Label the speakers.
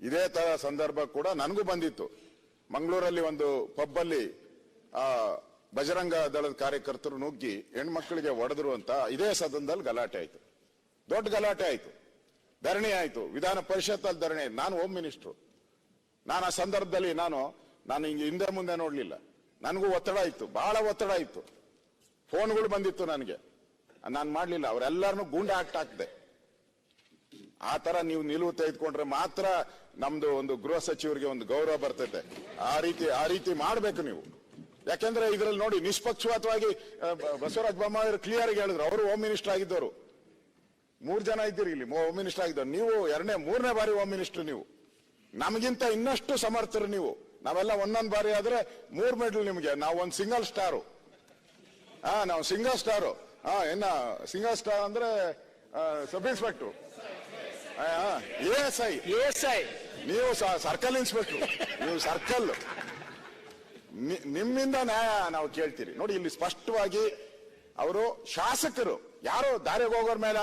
Speaker 1: ಇದೇ ತರ ಸಂದರ್ಭ ಕೂಡ ನನಗೂ ಬಂದಿತ್ತು. ಮಂಗಳೂರಲ್ಲಿ ಒಂದು ಪಬ್ಬಲ್ಲಿ ಆ, ಬಜರಂಗ ದಳದ ಕಾರ್ಯಕರ್ತರು ನುಗ್ಗಿ ಹೆಣ್ಮಕ್ಳಿಗೆ ಒಡೆದ್ರು ಅಂತ ಇದೇ ಸದನದಲ್ಲಿ ಗಲಾಟೆ ಆಯ್ತು. ದೊಡ್ಡ ಗಲಾಟೆ ಆಯ್ತು. ಧರಣಿ ಆಯ್ತು. ವಿಧಾನ ಪರಿಷತ್ ಅಲ್ಲಿ ಧರಣಿ ನಾನು ಹೋಮ್ ಮಿನಿಸ್ಟ್ರು ನಾನು ಆ ಸಂದರ್ಭದಲ್ಲಿ ನಾನು ನಾನು ಹಿಂಗೆ ಹಿಂದೆ ಮುಂದೆ ನೋಡ್ಲಿಲ್ಲ. ನನಗೂ ಒತ್ತಡ ಇತ್ತು. ಬಹಳ ಒತ್ತಡ ಇತ್ತು. ಫೋನ್ಗಳು ಬಂದಿತ್ತು ನನಗೆ. ನಾನು ಮಾಡಲಿಲ್ಲ. ಅವರೆಲ್ಲರನ್ನು ಗುಂಡಾಕ್ಟ್ ಹಾಕ್ದೆ. ಆ ತರ ನೀವು ನಿಲುವು ತೆಗೆದುಕೊಂಡ್ರೆ ಮಾತ್ರ ನಮ್ದು ಒಂದು ಗೃಹ ಸಚಿವರಿಗೆ ಒಂದು ಗೌರವ ಬರ್ತೈತೆ. ಆ ರೀತಿ ಆ ರೀತಿ ಮಾಡ್ಬೇಕು ನೀವು. ಯಾಕೆಂದ್ರೆ ಇದ್ರಲ್ಲಿ ನೋಡಿ ನಿಷ್ಪಕ್ಷಪಾತವಾಗಿ ಬಸವರಾಜ ಬೊಮ್ಮಾಯಿ ಕ್ಲಿಯರ್ ಆಗಿ ಹೇಳಿದ್ರು. ಅವರು ಹೋಮ್ ಮಿನಿಸ್ಟರ್ ಆಗಿದ್ದವರು. ಮೂರ್ ಜನ ಇದ್ದೀರಿ ಇಲ್ಲಿ ಹೋಮ್ ಮಿನಿಸ್ಟರ್ ಆಗಿದ್ದವ್ರು. ನೀವು ಎರಡನೇ, ಮೂರನೇ ಬಾರಿ ಹೋಮ್ ಮಿನಿಸ್ಟರ್ ನೀವು. ನಮಗಿಂತ ಇನ್ನಷ್ಟು ಸಮರ್ಥರು ನೀವು. ನಾವೆಲ್ಲ ಒಂದೊಂದು ಬಾರಿ ಆದ್ರೆ ಮೂರ್ ಮೆಡಲ್ ನಿಮಗೆ. ನಾವು ಒಂದು ಸಿಂಗಲ್ ಸ್ಟಾರು ಹಾ, ನಾವು ಸಿಂಗಲ್ ಸ್ಟಾರು ಹಾ, ಇನ್ನ ಸಿಂಗಲ್ ಸ್ಟಾರ್ ಅಂದ್ರೆ sub inspector. S I
Speaker 2: S I
Speaker 1: ನೀವು ಸರ್ಕಲ್ ಇನ್ಸ್ಪೆಕ್ಟರ್ ನೀವು ಸರ್ಕಲ್. ನಿಮ್ಮಿಂದ ನ್ಯಾಯ ನಾವು ಕೇಳ್ತೀರಿ. ನೋಡಿ ಇಲ್ಲಿ ಸ್ಪಷ್ಟವಾಗಿ ಅವರು ಶಾಸಕರು. ಯಾರೋ ದಾರಿಗೆ ಹೋಗೋರ್ ಮೇಲೆ